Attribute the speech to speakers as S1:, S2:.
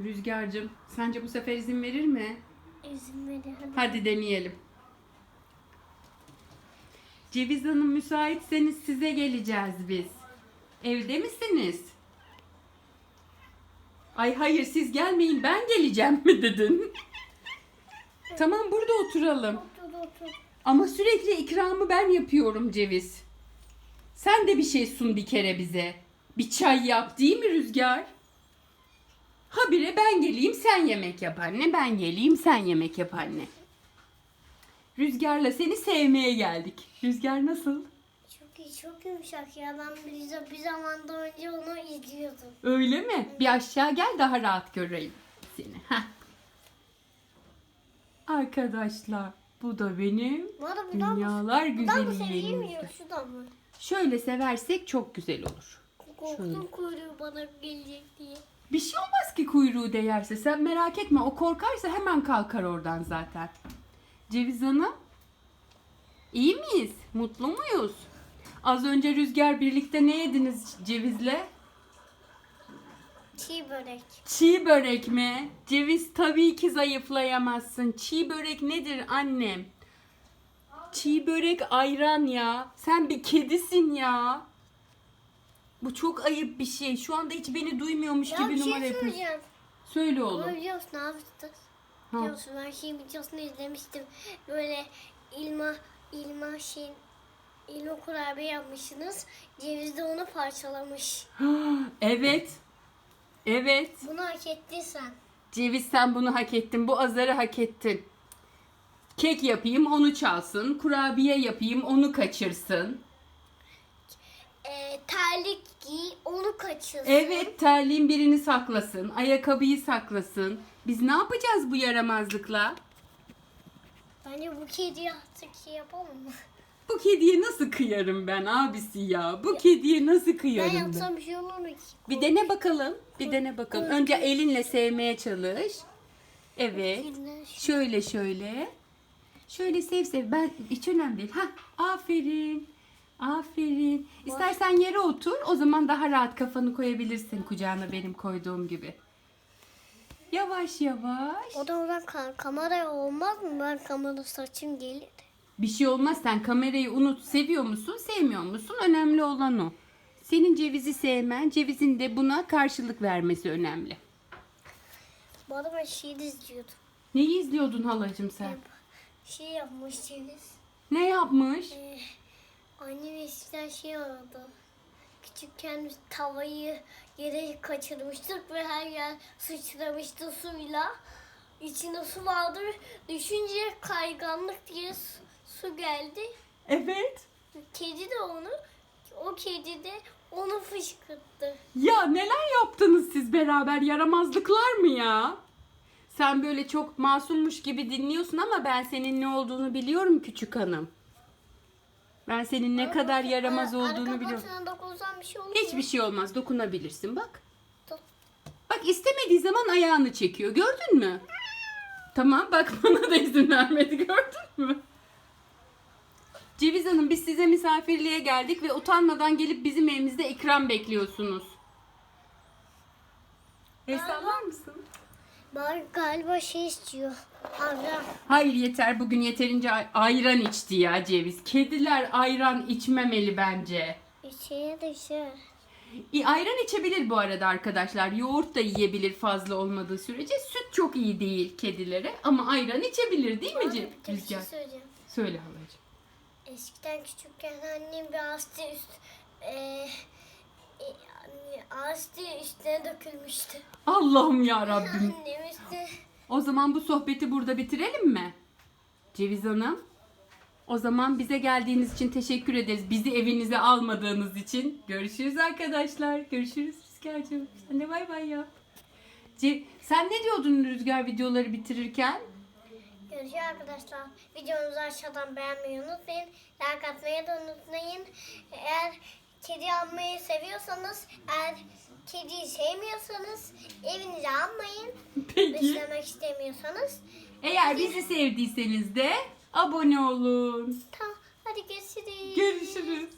S1: Rüzgar'cığım sence bu sefer izin verir mi?
S2: İzin verin hadi.
S1: Hadi deneyelim. Ceviz Hanım müsaitseniz size geleceğiz biz. Evde misiniz? Ay hayır siz gelmeyin ben geleceğim mi dedin? tamam burada oturalım.
S2: Otur otur.
S1: Ama sürekli ikramı ben yapıyorum Ceviz. Sen de bir şey sun bir kere bize. Bir çay yap değil mi Rüzgar? Habire ben geleyim sen yemek yap anne. Ben geleyim sen yemek yap anne. Rüzgar'la seni sevmeye geldik. Rüzgar nasıl?
S2: Çok iyi çok yumuşak ya. Ben bir, bir zamanda önce onu izliyordum.
S1: Öyle mi? Bir aşağı gel daha rahat göreyim seni. Heh. Arkadaşlar bu da benim
S2: Bu arada buradan mı?
S1: dünyalar
S2: mı
S1: güzeli
S2: seveyim mi
S1: yeğenimdir.
S2: şuradan mı?
S1: Şöyle seversek çok güzel olur.
S2: Korktum kuyruğu bana gelecek diye.
S1: Bir şey olmaz ki kuyruğu değerse. Sen merak etme. O korkarsa hemen kalkar oradan zaten. Ceviz Hanım. iyi miyiz? Mutlu muyuz? Az önce Rüzgar birlikte ne yediniz Ceviz'le?
S2: Çiğ börek.
S1: Çiğ börek mi? Ceviz tabii ki zayıflayamazsın. Çiğ börek nedir annem? Çiğ börek ayran ya. Sen bir kedisin ya. Bu çok ayıp bir şey. Şu anda hiç beni duymuyormuş
S2: Ya
S1: gibi
S2: bir
S1: numara
S2: şey
S1: yapıyorsun.
S2: söyleyeceğim.
S1: Söyle
S2: Ama
S1: oğlum.
S2: biliyorsun ne yaptı?
S1: Ha.
S2: Biliyorsun ben şey videosunu izlemiştim. Böyle ilma ilma şey ilma kurabiye yapmışsınız. Ceviz de onu parçalamış.
S1: evet. Evet.
S2: Bunu hak ettin sen.
S1: Ceviz sen bunu hak ettin. Bu azarı hak ettin. Kek yapayım onu çalsın. Kurabiye yapayım onu kaçırsın.
S2: Ee, terlik giy onu kaçırsın.
S1: Evet terliğin birini saklasın. Ayakkabıyı saklasın. Biz ne yapacağız bu yaramazlıkla?
S2: Bence bu kediye artık şey yapalım mı?
S1: Bu kediye nasıl kıyarım ben abisi ya? Bu kediye nasıl
S2: Ben
S1: kıyarım ben?
S2: yapsam bir şey olur mu ki?
S1: Bir dene bakalım. Bir dene bakalım. Önce elinle sevmeye çalış. Evet. Şöyle şöyle. Şöyle sev sev. Ben hiç önemli değil. Ha, aferin. Aferin. İstersen yere otur. O zaman daha rahat kafanı koyabilirsin kucağına benim koyduğum gibi. Yavaş yavaş.
S2: O da oradan ka- kamera olmaz mı? Ben kamera saçım gelir.
S1: Bir şey olmaz. Sen kamerayı unut. Seviyor musun, sevmiyor musun? Önemli olan o. Senin cevizi sevmen, cevizin de buna karşılık vermesi önemli.
S2: Bu arada ben şey de izliyordum.
S1: Neyi izliyordun halacığım sen?
S2: Şey yapmış ceviz.
S1: Ne yapmış?
S2: Ee, annem eskiden şey oldu. Küçükken tavayı yere kaçırmıştık ve her yer sıçramıştı suyla. İçinde su vardı. Düşünce kayganlık diye su, su geldi.
S1: Evet.
S2: Kedi de onu, o kedi de onu fışkırttı.
S1: Ya neler yaptınız siz beraber? Yaramazlıklar mı ya? Sen böyle çok masummuş gibi dinliyorsun ama ben senin ne olduğunu biliyorum küçük hanım. Ben senin ne kadar yaramaz
S2: Ara-
S1: olduğunu biliyorum.
S2: patına dokunsan bir şey olur mu?
S1: Hiçbir şey olmaz. Dokunabilirsin bak. Bak istemediği zaman ayağını çekiyor. Gördün mü? Tamam bak bana da izin vermedi. Gördün mü? Ceviz Hanım biz size misafirliğe geldik ve utanmadan gelip bizim evimizde ikram bekliyorsunuz. Hesaplar mısın?
S2: Ben galiba şey istiyor. Avram.
S1: Hayır yeter bugün yeterince ay- ayran içti ya Ceviz. Kediler ayran içmemeli bence.
S2: İçeye de şey.
S1: İ- Ayran içebilir bu arada arkadaşlar. Yoğurt da yiyebilir fazla olmadığı sürece. Süt çok iyi değil kedilere ama ayran içebibilir değil mi
S2: Abi, bir de bir şey
S1: Rüzgar?
S2: söyleyeceğim.
S1: Söyle halacığım.
S2: Eskiden küçükken annem bir astı üst e, astı üstüne dökülmüştü.
S1: Allah'ım ya Rabbim.
S2: Annem üstüne
S1: O zaman bu sohbeti burada bitirelim mi? Ceviz Hanım. O zaman bize geldiğiniz için teşekkür ederiz. Bizi evinize almadığınız için. Görüşürüz arkadaşlar. Görüşürüz Rüzgar'cığım. Sen de bay bay ya. Ce- Sen ne diyordun Rüzgar videoları bitirirken?
S2: Görüşürüz arkadaşlar. Videomuzu aşağıdan beğenmeyi unutmayın. Like atmayı da unutmayın. Eğer kedi almayı seviyorsanız, eğer kediyi sevmiyorsanız evinize almayın.
S1: Peki.
S2: Beslemek istemiyorsanız.
S1: Eğer bizi sevdiyseniz de abone olun.
S2: Tamam hadi görüşürüz.
S1: Görüşürüz.